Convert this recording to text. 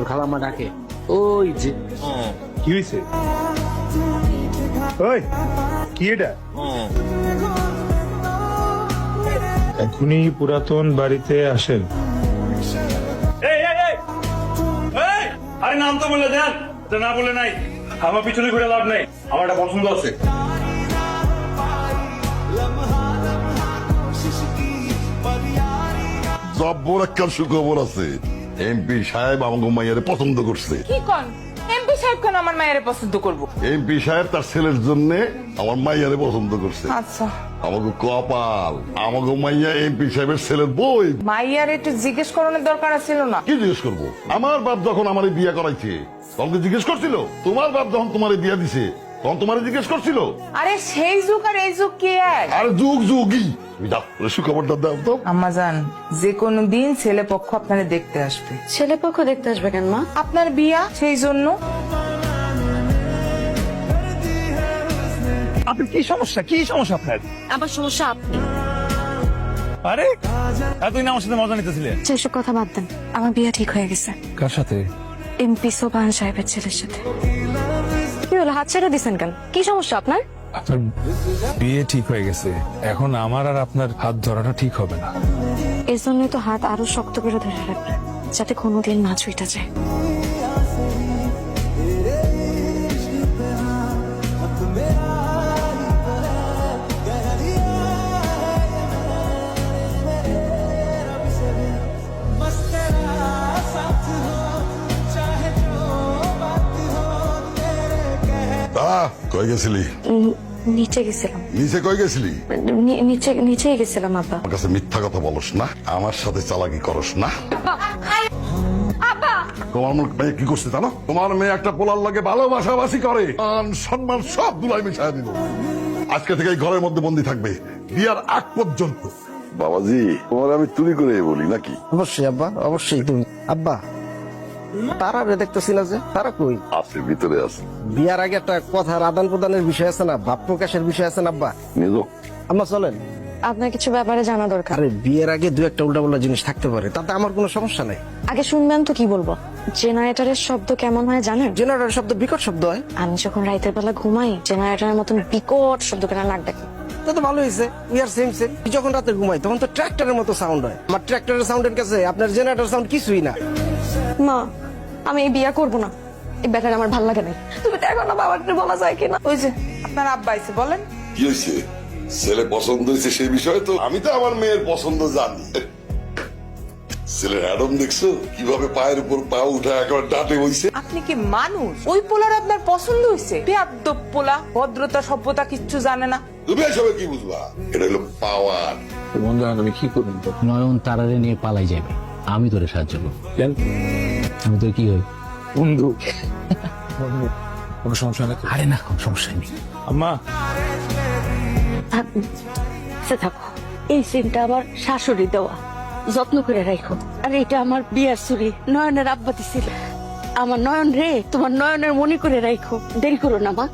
তোর খালাম্মা ডাকে। ওই যে। কি হয়েছে ওই কি এটা? এখনই পুরাতন বাড়িতে আসেন। এই এই এই! এই! আরে নাম তো বলে দেন না বলে নাই। আমার পিছনে ঘুরে লাভ নাই। আমার একটা পছন্দ আছে। জব্বর একটা সুখবর আছে। এমপি সাহেব আমাকে মাইয়ারে পছন্দ করছে। কি কন? এমপি সাহেব কেন আমার মায়ের পছন্দ করব? এমপি সাহেব তার ছেলের জন্য আমার মাইয়ারে পছন্দ করছে। আচ্ছা। আমাকে কপাল। আমাকে মাইয়া এমপি সাহেবের ছেলের বই। মাইয়ার একটু জিজ্ঞেস করানোর দরকার ছিল না। কি জিজ্ঞেস করব? আমার বাপ যখন আমার বিয়ে করাইছে তখন জিজ্ঞেস করছিল? তোমার বাপ যখন তোমার বিয়ে দিছে তখন তোমার জিজ্ঞেস করছিল? আরে সেই যুগ আর এই যুগ কি এক? আর যুগ যুগই। যাও ওরে দাও তো। আম্মাজান যে কোনো দিন ছেলে পক্ষ আপনারে দেখতে আসবে। ছেলে পক্ষ দেখতে আসবে কেন মা? আপনার বিয়া সেই জন্য। আপনার কি সমস্যা? কি সমস্যা আপনার? আবার সমস্যা আপনি। আরে এতদিন আমার সাথে মজা নিতেছিলেন সেসব কথা বাদ দেন। আমার বিয়ে ঠিক হয়ে গেছে। কার সাথে? এমপি সোবান সাহেবের ছেলের সাথে। কি হলো হাত ছেড়ে দিছেন কেন? কি সমস্যা আপনার? আপনার বিয়ে ঠিক হয়ে গেছে। এখন আমার আর আপনার হাত ধরাটা ঠিক হবে না। এর জন্যই তো হাত আরও শক্ত করে ধরে রাখবেন, যাতে কোনোদিন না ছুইটা যায়। আহ কই গেছিলি? নিচে গেছিলাম। নিচে কই গেছিলি? নি- নিচে গেছিলাম আব্বা। আমার কাছে মিথ্যা কথা বলস না আমার সাথে চালাকি করস না। তোমার মনে মেয়ে কি করছে জানো? তোমার মেয়ে একটা পোলার লাগে ভালোবাসাবাসি করে। মান সম্মান সব দুলাই মিশাই দিল। আজকে থেকে ঘরের মধ্যে বন্দি থাকবে। বিয়ার আগ পর্যন্ত। বাবাজি তোমার আমি চুরি করে বলি নাকি? অবশ্যই আব্বা অবশ্যই তুমি। আব্বা তারা রে দেখতেছি না যে তারা কই? আছে ভিতরে আছে বিয়ার আগে একটা কথার আদান প্রদানের বিষয় আছে না ভাব প্রকাশের বিষয় আছে না আব্বা? আম্মা চলেন। আপনার কিছু ব্যাপারে জানা দরকার। আরে বিয়ের আগে দু একটা উল্টা জিনিস থাকতে পারে তাতে আমার কোনো সমস্যা নাই। আগে শুনবেন তো কি বলব? জেনারেটরের শব্দ কেমন হয় জানেন? জেনারেটর শব্দ বিকট শব্দ হয়। আমি যখন রাতের বেলা ঘুমাই জেনারেটরের মতন বিকট শব্দ করে নাক ডাকি? তা তো ভালো হয়েছে উই আর সেম সেম যখন রাতে ঘুমাই তখন তো ট্র্যাক্টরের মতো সাউন্ড হয়। আমার ট্র্যাক্টরের সাউন্ডের কাছে আপনার জেনারেটর সাউন্ড কিছুই না। মা আমি এই বিয়া করব না। এই ব্যাটার আমার ভালো লাগে নাই। তুমি দেখো না বাবার বলা যায় কিনা? ওই যে আপনার আব্বা আইছে বলেন। কি হয়েছে ছেলে পছন্দ হয়েছে সেই বিষয়ে তো? আমি তো আমার মেয়ের পছন্দ জানি। ছেলের অ্যাডম দেখছ? কীভাবে পায়ের উপর পা উঠা একবার ডাটে বইছে। আপনি কি মানুষ? ওই পোলার আপনার পছন্দ হয়েছে বেয়াদ্দব পোলা ভদ্রতা সভ্যতা কিচ্ছু জানে না। তুমি এসবে কি বুঝবা? এটা হলো পাওয়ার বন্ধু আমি কি করব? নয়ন তারারে নিয়ে পালাই যাবে। আমি তোরে সাহায্য করব। কেন? আমি তোর কি হই বন্ধু। কোনো সমস্যা নেই আরে না কোনো সমস্যা নেই। আম্মা। সে থাকো। এই সিনটা আমার শাশুড়ি দেওয়া। যত্ন করে রাখো। আর এটা আমার বিয়ার চুরি নয়নের আব্বা দিছিল আমার নয়ন রে তোমার নয়নের মনে করে রাখো। দেরি করো না মা।